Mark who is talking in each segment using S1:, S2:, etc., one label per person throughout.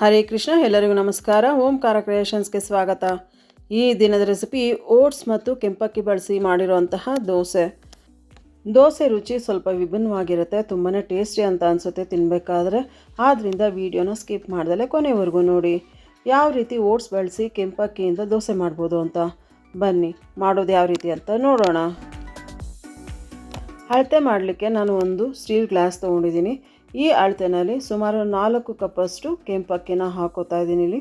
S1: ಹರೇ ಕೃಷ್ಣ, ಎಲ್ಲರಿಗೂ ನಮಸ್ಕಾರ. ಓಂಕಾರ ಕ್ರಿಯೇಷನ್ಸ್ಗೆ ಸ್ವಾಗತ. ಈ ದಿನದ ರೆಸಿಪಿ ಓಟ್ಸ್ ಮತ್ತು ಕೆಂಪಕ್ಕಿ ಬಳಸಿ ಮಾಡಿರುವಂತಹ ದೋಸೆ. ದೋಸೆ ರುಚಿ ಸ್ವಲ್ಪ ವಿಭಿನ್ನವಾಗಿರುತ್ತೆ ತುಂಬಾ ಟೇಸ್ಟಿ ಅಂತ ಅನಿಸುತ್ತೆ ತಿನ್ನಬೇಕಾದ್ರೆ ಆದ್ದರಿಂದ ವೀಡಿಯೋನ ಸ್ಕಿಪ್ ಮಾಡ್ದಲೆ ಕೊನೆವರೆಗೂ ನೋಡಿ. ಯಾವ ರೀತಿ ಓಟ್ಸ್ ಬಳಸಿ ಕೆಂಪಕ್ಕಿಯಿಂದ ದೋಸೆ ಮಾಡ್ಬೋದು ಅಂತ. ಬನ್ನಿ, ಮಾಡೋದು ಯಾವ ರೀತಿ ಅಂತ ನೋಡೋಣ. ಅಳತೆ ಮಾಡಲಿಕ್ಕೆ ನಾನು ಒಂದು ಸ್ಟೀಲ್ ಗ್ಲಾಸ್ ತೊಗೊಂಡಿದ್ದೀನಿ. ಈ ಅಳತೆನಲ್ಲಿ ಸುಮಾರು ನಾಲ್ಕು ಕಪ್ಪಷ್ಟು ಕೆಂಪಕ್ಕಿನ ಹಾಕೋತಾ ಇದ್ದೀನಿ ಇಲ್ಲಿ.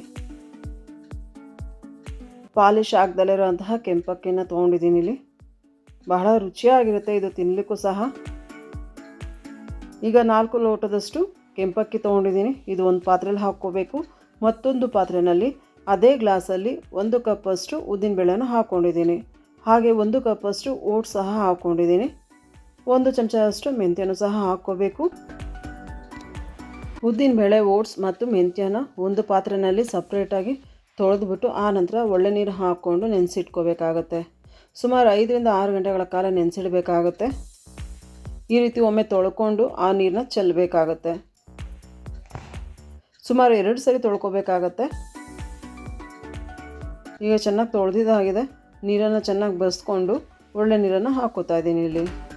S1: ಪಾಲಿಶ್ ಆಗದಲ್ಲಿರುವಂತಹ ಕೆಂಪಕ್ಕಿನ ತೊಗೊಂಡಿದ್ದೀನಿ ಇಲ್ಲಿ. ಬಹಳ ರುಚಿಯಾಗಿರುತ್ತೆ ಇದು ತಿನ್ನಲಿಕ್ಕೂ ಸಹ. ಈಗ ನಾಲ್ಕು ಲೋಟದಷ್ಟು ಕೆಂಪಕ್ಕಿ ತೊಗೊಂಡಿದ್ದೀನಿ. ಇದು ಒಂದು ಪಾತ್ರೆಯಲ್ಲಿ ಹಾಕ್ಕೋಬೇಕು. ಮತ್ತೊಂದು ಪಾತ್ರೆಯಲ್ಲಿ ಅದೇ ಗ್ಲಾಸಲ್ಲಿ ಒಂದು ಕಪ್ಪಷ್ಟು ಉದ್ದಿನಬೇಳೆನ ಹಾಕ್ಕೊಂಡಿದ್ದೀನಿ ಹಾಗೆ ಒಂದು ಕಪ್ಪಷ್ಟು ಓಟ್ಸ್ ಸಹ ಹಾಕ್ಕೊಂಡಿದ್ದೀನಿ ಒಂದು ಚಮಚದಷ್ಟು ಮೆಂತ್ಯನೂ ಸಹ ಹಾಕ್ಕೋಬೇಕು. ಉದ್ದಿನ ಬೇಳೆ, ಓಟ್ಸ್ ಮತ್ತು ಮೆಂತ್ಯನ ಒಂದು ಪಾತ್ರೆಯಲ್ಲಿ ಸಪ್ರೇಟಾಗಿ ತೊಳೆದ್ಬಿಟ್ಟು ಆ ನಂತರ ಒಳ್ಳೆ ನೀರು ಹಾಕ್ಕೊಂಡು ನೆನೆಸಿಟ್ಕೋಬೇಕಾಗತ್ತೆ. ಸುಮಾರು ಐದರಿಂದ ಆರು ಗಂಟೆಗಳ ಕಾಲ ನೆನೆಸಿಡಬೇಕಾಗತ್ತೆ. ಈ ರೀತಿ ಒಮ್ಮೆ ತೊಳ್ಕೊಂಡು ಆ ನೀರನ್ನ ಚೆಲ್ಲಬೇಕಾಗತ್ತೆ. ಸುಮಾರು ಎರಡು ಸರಿ ತೊಳ್ಕೊಬೇಕಾಗತ್ತೆ. ಈಗ ಚೆನ್ನಾಗಿ ತೊಳೆದಿದ್ದಾಗಿದೆ. ನೀರನ್ನು ಚೆನ್ನಾಗಿ ಬಸ್ಕೊಂಡು ಒಳ್ಳೆ ನೀರನ್ನು ಹಾಕೋತಾ ಇದ್ದೀನಿ ಇಲ್ಲಿ.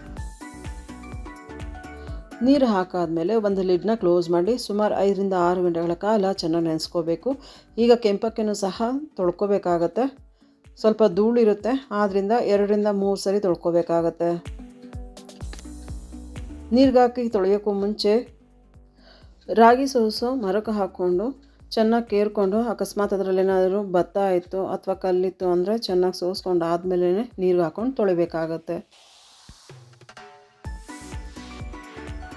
S1: ನೀರು ಹಾಕಾದಮೇಲೆ ಒಂದು ಲಿಡ್ನ ಕ್ಲೋಸ್ ಮಾಡಿ ಸುಮಾರು ಐದರಿಂದ ಆರು ಗಂಟೆಗಳ ಕಾಲ ಚೆನ್ನಾಗಿ ನೆನೆಸ್ಕೋಬೇಕು. ಈಗ ಕೆಂಪಕ್ಕಿನೂ ಸಹ ತೊಳ್ಕೊಬೇಕಾಗತ್ತೆ. ಸ್ವಲ್ಪ ಧೂಳಿರುತ್ತೆ ಆದ್ದರಿಂದ ಎರಡರಿಂದ ಮೂರು ಸರಿ ತೊಳ್ಕೊಬೇಕಾಗತ್ತೆ. ನೀರಿಗಾಕಿ ತೊಳೆಯೋಕ್ಕೂ ಮುಂಚೆ ರಾಗಿ ಸೋಸು ಮರಕ್ಕೆ ಹಾಕ್ಕೊಂಡು ಚೆನ್ನಾಗಿ ಕೇರ್ಕೊಂಡು ಅಕಸ್ಮಾತ್ ಅದರಲ್ಲಿ ಏನಾದರೂ ಭತ್ತ ಆಯಿತು ಅಥವಾ ಕಲ್ಲಿತ್ತು ಅಂದರೆ ಚೆನ್ನಾಗಿ ಸೋಸ್ಕೊಂಡು ಆದಮೇಲೆ ನೀರಿಗೆ ಹಾಕ್ಕೊಂಡು ತೊಳಿಬೇಕಾಗತ್ತೆ.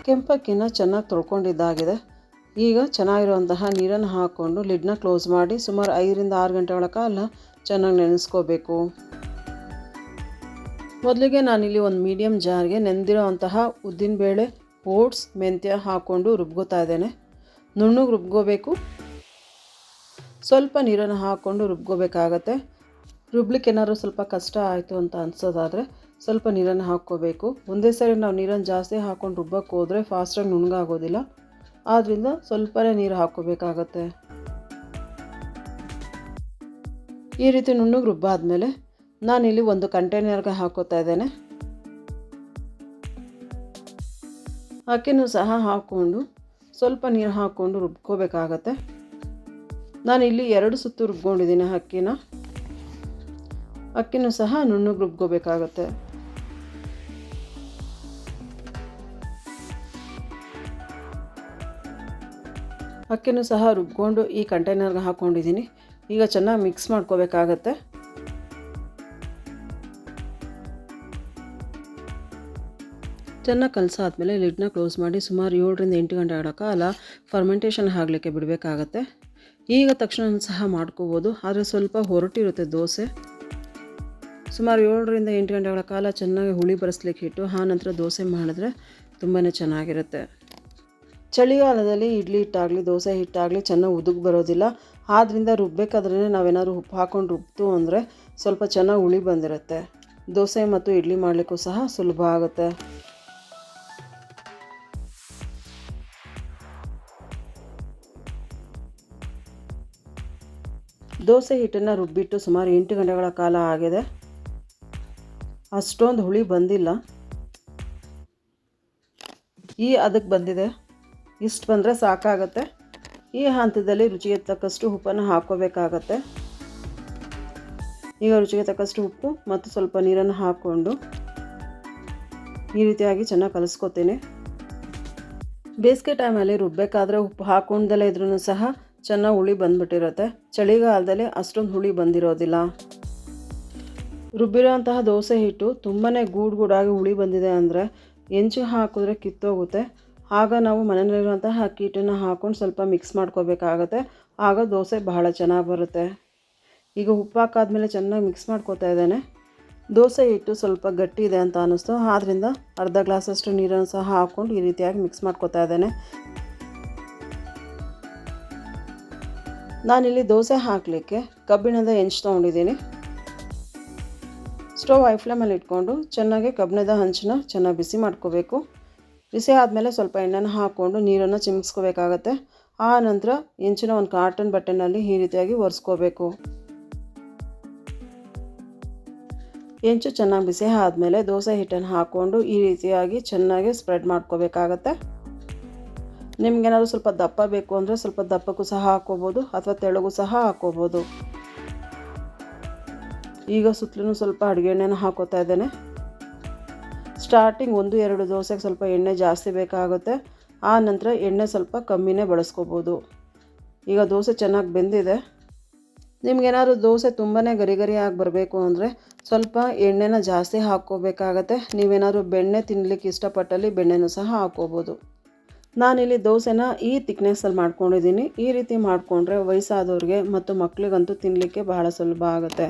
S1: ಕೆಂಪಕ್ಕಿನ ಚೆನ್ನಾಗಿ ತೊಳ್ಕೊಂಡಿದ್ದಾಗಿದೆ. ಈಗ ಚೆನ್ನಾಗಿರುವಂತಹ ನೀರನ್ನು ಹಾಕ್ಕೊಂಡು ಲಿಡ್ನ ಕ್ಲೋಸ್ ಮಾಡಿ ಸುಮಾರು ಐದರಿಂದ ಆರು ಗಂಟೆಗಳ ಕಾಲ ಚೆನ್ನಾಗಿ ನೆನೆಸ್ಕೋಬೇಕು. ಮೊದಲಿಗೆ ನಾನಿಲ್ಲಿ ಒಂದು ಮೀಡಿಯಮ್ ಜಾರ್ಗೆ ನೆಂದಿರೋವಂತಹ ಉದ್ದಿನಬೇಳೆ, ಓಟ್ಸ್, ಮೆಂತ್ಯ ಹಾಕ್ಕೊಂಡು ರುಬ್ಕೋತಾ ಇದ್ದೇನೆ. ನುಣ್ಣಗೆ ರುಬ್ಕೋಬೇಕು. ಸ್ವಲ್ಪ ನೀರನ್ನು ಹಾಕ್ಕೊಂಡು ರುಬ್ಕೋಬೇಕಾಗತ್ತೆ. ರುಬ್ಲಿಕ್ಕೆ ಏನಾದ್ರು ಸ್ವಲ್ಪ ಕಷ್ಟ ಆಯಿತು ಅಂತ ಅನ್ಸೋದಾದರೆ ಸ್ವಲ್ಪ ನೀರನ್ನು ಹಾಕ್ಕೋಬೇಕು. ಒಂದೇ ಸರಿ ನಾವು ನೀರನ್ನು ಜಾಸ್ತಿ ಹಾಕ್ಕೊಂಡು ರುಬ್ಬಕ್ಕೆ ಹೋದರೆ ಫಾಸ್ಟಾಗಿ ನುಣ್ಣಗಾಗೋದಿಲ್ಲ ಆದ್ದರಿಂದ ಸ್ವಲ್ಪನೇ ನೀರು ಹಾಕ್ಕೋಬೇಕಾಗತ್ತೆ. ಈ ರೀತಿ ನುಣ್ಣಗೆ ರುಬ್ಬಾದಮೇಲೆ ನಾನಿಲ್ಲಿ ಒಂದು ಕಂಟೈನರ್ಗೆ ಹಾಕೋತಾ ಇದ್ದೇನೆ. ಅಕ್ಕಿನೂ ಸಹ ಹಾಕ್ಕೊಂಡು ಸ್ವಲ್ಪ ನೀರು ಹಾಕ್ಕೊಂಡು ರುಬ್ಕೋಬೇಕಾಗತ್ತೆ. ಇಲ್ಲಿ ಎರಡು ಸುತ್ತು ರುಬ್ಕೊಂಡಿದ್ದೀನಿ ಅಕ್ಕಿನ. ಅಕ್ಕಿನೂ ಸಹ ನುಣ್ಣಗೆ ರುಬ್ಕೋಬೇಕಾಗತ್ತೆ. ಅಕ್ಕಿನೂ ಸಹ ರುಬ್ಕೊಂಡು ಈ ಕಂಟೈನರ್ಗೆ ಹಾಕ್ಕೊಂಡಿದ್ದೀನಿ ಈಗ ಚೆನ್ನಾಗಿ ಮಿಕ್ಸ್ ಮಾಡ್ಕೋಬೇಕಾಗತ್ತೆ. ಚೆನ್ನಾಗಿ ಕಲಸಾದ್ಮೇಲೆ ಲಿಡ್ನ ಕ್ಲೋಸ್ ಮಾಡಿ ಸುಮಾರು ಏಳರಿಂದ ಎಂಟು ಗಂಟೆಗಳ ಕಾಲ ಫರ್ಮೆಂಟೇಷನ್ ಆಗಲಿಕ್ಕೆ ಬಿಡಬೇಕಾಗತ್ತೆ. ಈಗ ತಕ್ಷಣ ಸಹ ಮಾಡ್ಕೋಬೋದು, ಆದರೆ ಸ್ವಲ್ಪ ಹೊರಟಿರುತ್ತೆ ದೋಸೆ. ಸುಮಾರು ಏಳರಿಂದ ಎಂಟು ಗಂಟೆಗಳ ಕಾಲ ಚೆನ್ನಾಗಿ ಹುಳಿ ಬರೆಸ್ಲಿಕ್ಕೆ ಇಟ್ಟು ಆ ನಂತರ ದೋಸೆ ಮಾಡಿದ್ರೆ ತುಂಬಾ ಚೆನ್ನಾಗಿರುತ್ತೆ. ಚಳಿಗಾಲದಲ್ಲಿ ಇಡ್ಲಿ ಹಿಟ್ಟಾಗಲಿ, ದೋಸೆ ಹಿಟ್ಟಾಗಲಿ ಚೆನ್ನಾಗಿ ಉದುಗ್ ಬರೋದಿಲ್ಲ. ಆದ್ದರಿಂದ ರುಬ್ಬೇಕಾದ್ರೇ ನಾವೇನಾದ್ರು ಉಪ್ಪು ಹಾಕ್ಕೊಂಡು ರುಬ್ಬಿತು ಅಂದರೆ ಸ್ವಲ್ಪ ಚೆನ್ನಾಗಿ ಹುಳಿ ಬಂದಿರುತ್ತೆ. ದೋಸೆ ಮತ್ತು ಇಡ್ಲಿ ಮಾಡಲಿಕ್ಕೂ ಸಹ ಸುಲಭ ಆಗುತ್ತೆ. ದೋಸೆ ಹಿಟ್ಟನ್ನು ರುಬ್ಬಿಟ್ಟು ಸುಮಾರು ಎಂಟು ಗಂಟೆಗಳ ಕಾಲ ಆಗಿದೆ. ಅಷ್ಟೊಂದು ಹುಳಿ ಬಂದಿಲ್ಲ. ಈ ಅದಕ್ಕೆ ಬಂದಿದೆ. ಇಷ್ಟು ಬಂದರೆ ಸಾಕಾಗತ್ತೆ. ಈ ಹಂತದಲ್ಲಿ ರುಚಿಗೆ ತಕ್ಕಷ್ಟು ಉಪ್ಪನ್ನು ಹಾಕ್ಕೋಬೇಕಾಗತ್ತೆ. ಈಗ ರುಚಿಗೆ ತಕ್ಕಷ್ಟು ಉಪ್ಪು ಮತ್ತು ಸ್ವಲ್ಪ ನೀರನ್ನು ಹಾಕ್ಕೊಂಡು ಈ ರೀತಿಯಾಗಿ ಚೆನ್ನಾಗಿ ಕಲಿಸ್ಕೊತೀನಿ. ಬೇಸಿಗೆ ಟೈಮಲ್ಲಿ ರುಬ್ಬಬೇಕಾದ್ರೆ ಉಪ್ಪು ಹಾಕ್ಕೊಂಡಲ್ಲೇ ಇದ್ರೂ ಸಹ ಚೆನ್ನಾಗಿ ಹುಳಿ ಬಂದ್ಬಿಟ್ಟಿರುತ್ತೆ. ಚಳಿಗಾಲದಲ್ಲಿ ಅಷ್ಟೊಂದು ಹುಳಿ ಬಂದಿರೋದಿಲ್ಲ. ರುಬ್ಬಿರೋಂತಹ ದೋಸೆ ಹಿಟ್ಟು ತುಂಬಾ ಗೂಡು ಗೂಡಾಗಿ ಹುಳಿ ಬಂದಿದೆ ಅಂದರೆ ಹೆಂಚು ಹಾಕಿದ್ರೆ ಕಿತ್ತೋಗುತ್ತೆ. ಆಗ ನಾವು ಮನೆಯಲ್ಲಿರುವಂತಹ ಅಕ್ಕಿ ಹಿಟ್ಟನ್ನು ಹಾಕ್ಕೊಂಡು ಸ್ವಲ್ಪ ಮಿಕ್ಸ್ ಮಾಡ್ಕೋಬೇಕಾಗತ್ತೆ. ಆಗ ದೋಸೆ ಬಹಳ ಚೆನ್ನಾಗಿ ಬರುತ್ತೆ. ಈಗ ಉಪ್ಪು ಹಾಕಾದ್ಮೇಲೆ ಚೆನ್ನಾಗಿ ಮಿಕ್ಸ್ ಮಾಡ್ಕೋತಾ ಇದ್ದೇನೆ. ದೋಸೆ ಹಿಟ್ಟು ಸ್ವಲ್ಪ ಗಟ್ಟಿ ಇದೆ ಅಂತ ಅನ್ನಿಸ್ತು. ಆದ್ದರಿಂದ ಅರ್ಧ ಗ್ಲಾಸಷ್ಟು ನೀರನ್ನು ಸಹ ಹಾಕ್ಕೊಂಡು ಈ ರೀತಿಯಾಗಿ ಮಿಕ್ಸ್ ಮಾಡ್ಕೋತಾ ಇದ್ದೇನೆ. ನಾನಿಲ್ಲಿ ದೋಸೆ ಹಾಕಲಿಕ್ಕೆ ಕಬ್ಬಿಣದ ಹೆಂಚು ತೊಗೊಂಡಿದ್ದೀನಿ. ಸ್ಟವ್ ಐ ಫ್ಲೇಮಲ್ಲಿ ಇಟ್ಕೊಂಡು ಚೆನ್ನಾಗಿ ಕಬ್ಬಿಣದ ಹಂಚನ್ನ ಚೆನ್ನಾಗಿ ಬಿಸಿ ಮಾಡ್ಕೋಬೇಕು. ಬಿಸಿ ಆದಮೇಲೆ ಸ್ವಲ್ಪ ಎಣ್ಣೆನ ಹಾಕ್ಕೊಂಡು ನೀರನ್ನು ಚಿಮ್ಸ್ಕೋಬೇಕಾಗತ್ತೆ. ಆ ನಂತರ ಹೆಂಚಿನ ಒಂದು ಕಾಟನ್ ಬಟ್ಟೆನಲ್ಲಿ ಈ ರೀತಿಯಾಗಿ ಒರೆಸ್ಕೋಬೇಕು. ಹೆಂಚು ಚೆನ್ನಾಗಿ ಬಿಸಿ ಆದಮೇಲೆ ದೋಸೆ ಹಿಟ್ಟನ್ನು ಹಾಕ್ಕೊಂಡು ಈ ರೀತಿಯಾಗಿ ಚೆನ್ನಾಗಿ ಸ್ಪ್ರೆಡ್ ಮಾಡ್ಕೋಬೇಕಾಗತ್ತೆ. ನಿಮ್ಗೇನಾದ್ರೂ ಸ್ವಲ್ಪ ದಪ್ಪ ಬೇಕು ಅಂದರೆ ಸ್ವಲ್ಪ ದಪ್ಪಕ್ಕೂ ಸಹ ಹಾಕ್ಕೋಬೋದು ಅಥವಾ ತೆಳಗೂ ಸಹ ಹಾಕ್ಕೋಬೋದು. ಈಗ ಸುತ್ತಲೂ ಸ್ವಲ್ಪ ಅಡುಗೆ ಎಣ್ಣೆನ ಹಾಕೋತಾ ಇದ್ದೇನೆ. ಸ್ಟಾರ್ಟಿಂಗ್ ಒಂದು, ಎರಡು ದೋಸೆಗೆ ಸ್ವಲ್ಪ ಎಣ್ಣೆ ಜಾಸ್ತಿ ಬೇಕಾಗುತ್ತೆ. ಆ ನಂತರ ಎಣ್ಣೆ ಸ್ವಲ್ಪ ಕಮ್ಮಿನೇ ಬಳಸ್ಕೋಬೋದು. ಈಗ ದೋಸೆ ಚೆನ್ನಾಗಿ ಬೆಂದಿದೆ. ನಿಮ್ಗೇನಾದ್ರು ದೋಸೆ ತುಂಬಾ ಗರಿ ಗರಿಯಾಗಿ ಬರಬೇಕು ಅಂದರೆ ಸ್ವಲ್ಪ ಎಣ್ಣೆನ ಜಾಸ್ತಿ ಹಾಕ್ಕೋಬೇಕಾಗತ್ತೆ. ನೀವೇನಾದ್ರು ಬೆಣ್ಣೆ ತಿನ್ನಲಿಕ್ಕೆ ಇಷ್ಟಪಟ್ಟಲ್ಲಿ ಬೆಣ್ಣೆನೂ ಸಹ ಹಾಕ್ಕೋಬೋದು. ನಾನಿಲ್ಲಿ ದೋಸೆನ ಈ ತಿಕ್ನೆಸ್ಸಲ್ಲಿ ಮಾಡ್ಕೊಂಡಿದ್ದೀನಿ. ಈ ರೀತಿ ಮಾಡಿಕೊಂಡ್ರೆ ವಯಸ್ಸಾದವ್ರಿಗೆ ಮತ್ತು ಮಕ್ಕಳಿಗಂತೂ ತಿನ್ನಲಿಕ್ಕೆ ಬಹಳ ಸುಲಭ ಆಗುತ್ತೆ.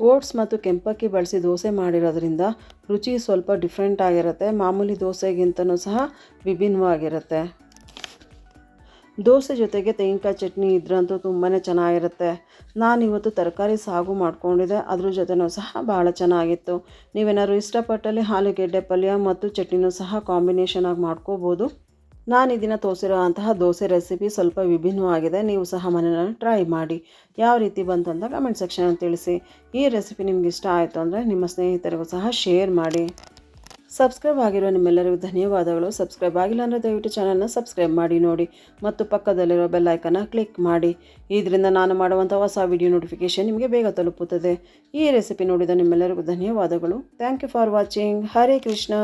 S1: ಓಟ್ಸ್ ಮತ್ತು ಕೆಂಪಕ್ಕಿ ಬಳಸಿ ದೋಸೆ ಮಾಡಿರೋದ್ರಿಂದ ರುಚಿ ಸ್ವಲ್ಪ ಡಿಫ್ರೆಂಟ್ ಆಗಿರುತ್ತೆ. ಮಾಮೂಲಿ ದೋಸೆಗಿಂತನೂ ಸಹ ವಿಭಿನ್ನವಾಗಿರುತ್ತೆ. ದೋಸೆ ಜೊತೆಗೆ ತೆಂಗಿನಕಾಯಿ ಚಟ್ನಿ ಇದ್ರಂತೂ ತುಂಬಾ ಚೆನ್ನಾಗಿರುತ್ತೆ. ನಾನಿವತ್ತು ತರಕಾರಿ ಸಾಗು ಮಾಡಿಕೊಂಡಿದ್ದೆ. ಅದ್ರ ಜೊತೆನೂ ಸಹ ಭಾಳ ಚೆನ್ನಾಗಿತ್ತು. ನೀವೇನಾದ್ರು ಇಷ್ಟಪಟ್ಟಲ್ಲಿ ಆಲೂಗೆಡ್ಡೆ ಪಲ್ಯ ಮತ್ತು ಚಟ್ನಿನೂ ಸಹ ಕಾಂಬಿನೇಷನ್ ಆಗಿ ಮಾಡ್ಕೋಬೋದು. ನಾನು ಇದನ್ನು ತೋರಿಸಿರುವಂತಹ ದೋಸೆ ರೆಸಿಪಿ ಸ್ವಲ್ಪ ವಿಭಿನ್ನವಾಗಿದೆ. ನೀವು ಸಹ ಮನೆಯಲ್ಲಿ ಟ್ರೈ ಮಾಡಿ. ಯಾವ ರೀತಿ ಬಂತು ಅಂತ ಕಮೆಂಟ್ ಸೆಕ್ಷನಲ್ಲಿ ತಿಳಿಸಿ. ಈ ರೆಸಿಪಿ ನಿಮ್ಗೆ ಇಷ್ಟ ಆಯಿತು ಅಂದರೆ ನಿಮ್ಮ ಸ್ನೇಹಿತರಿಗೂ ಸಹ ಶೇರ್ ಮಾಡಿ. ಸಬ್ಸ್ಕ್ರೈಬ್ ಆಗಿರೋ ನಿಮ್ಮೆಲ್ಲರಿಗೂ ಧನ್ಯವಾದಗಳು. ಸಬ್ಸ್ಕ್ರೈಬ್ ಆಗಿಲ್ಲ ಅಂದರೆ ದಯವಿಟ್ಟು ಚಾನಲ್ನ ಸಬ್ಸ್ಕ್ರೈಬ್ ಮಾಡಿ ನೋಡಿ. ಮತ್ತು ಪಕ್ಕದಲ್ಲಿರೋ ಬೆಲ್ಲೈಕನ್ನ ಕ್ಲಿಕ್ ಮಾಡಿ. ಇದರಿಂದ ನಾನು ಮಾಡುವಂಥ ಹೊಸ ವಿಡಿಯೋ ನೋಟಿಫಿಕೇಷನ್ ನಿಮಗೆ ಬೇಗ ತಲುಪುತ್ತದೆ. ಈ ರೆಸಿಪಿ ನೋಡಿದ ನಿಮ್ಮೆಲ್ಲರಿಗೂ ಧನ್ಯವಾದಗಳು. Thank you for watching Hare Krishna